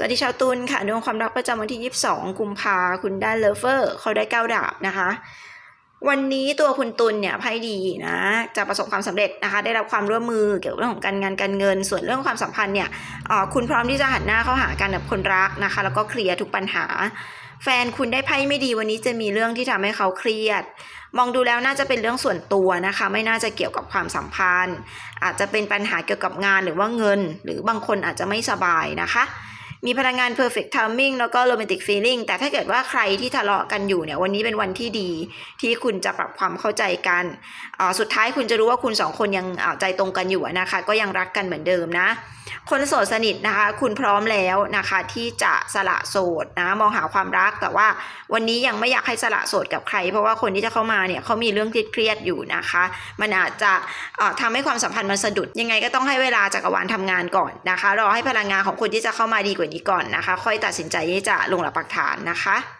สวัสดีชาวตุลค่ะดวงความรักประจำวันที่ 22 กุมภาคุณได้เลเวอร์ เขาได้เก้าดาบนะคะ วันนี้ตัวคุณตุลเนี่ยไพ่ดีนะจะประสบความสำเร็จนะคะ ได้รับความร่วมมือเกี่ยวกับเรื่องของการงานการเงิน ส่วนเรื่องความสัมพันธ์เนี่ยคุณพร้อมที่จะหันหน้าเข้าหากันกับคนรักนะคะ แล้วก็เคลียร์ทุกปัญหา แฟนคุณได้ไพ่ไม่ดีวันนี้จะมีเรื่องที่ทำให้เขาเครียด มองดูแล้วน่าจะเป็นเรื่องส่วนตัวนะคะ ไม่น่าจะเกี่ยวกับความสัมพันธ์ อาจจะเป็นปัญหาเกี่ยวกับงานหรือว่าเงิน หรือบางคนอาจจะไม่สบายนะคะ มีพลังงาน perfect timing แล้วก็ romantic feeling แต่ถ้าเกิดว่าใครที่ทะเลาะกันอยู่เนี่ยวันนี้เป็นวันที่ดีที่คุณจะปรับความเข้าใจกันอ่าสุดท้ายคุณจะรู้ว่าคุณสองคนยังอ่าใจตรงกันอยู่นะคะ ก็ยังรักกันเหมือนเดิมนะ คนโสดสนิทนะคะ คุณพร้อมแล้วนะคะที่จะสละโสดนะมองหาความรักแต่ว่าวันนี้ยังไม่อยากให้สละโสดกับใคร เพราะว่าคนที่จะเข้ามาเนี่ยเขามีเรื่องเครียดอยู่นะคะ มันอาจจะเอ่อทำให้ความสัมพันธ์มันสะดุดยังไงก็ต้องให้เวลาจักรวาลทำงานก่อนนะคะรอให้พลังงานของคนที่จะเข้ามาดีกว่านี้ก่อนนะคะ ค่อยตัดสินใจที่จะลงหลักปักฐานนะคะ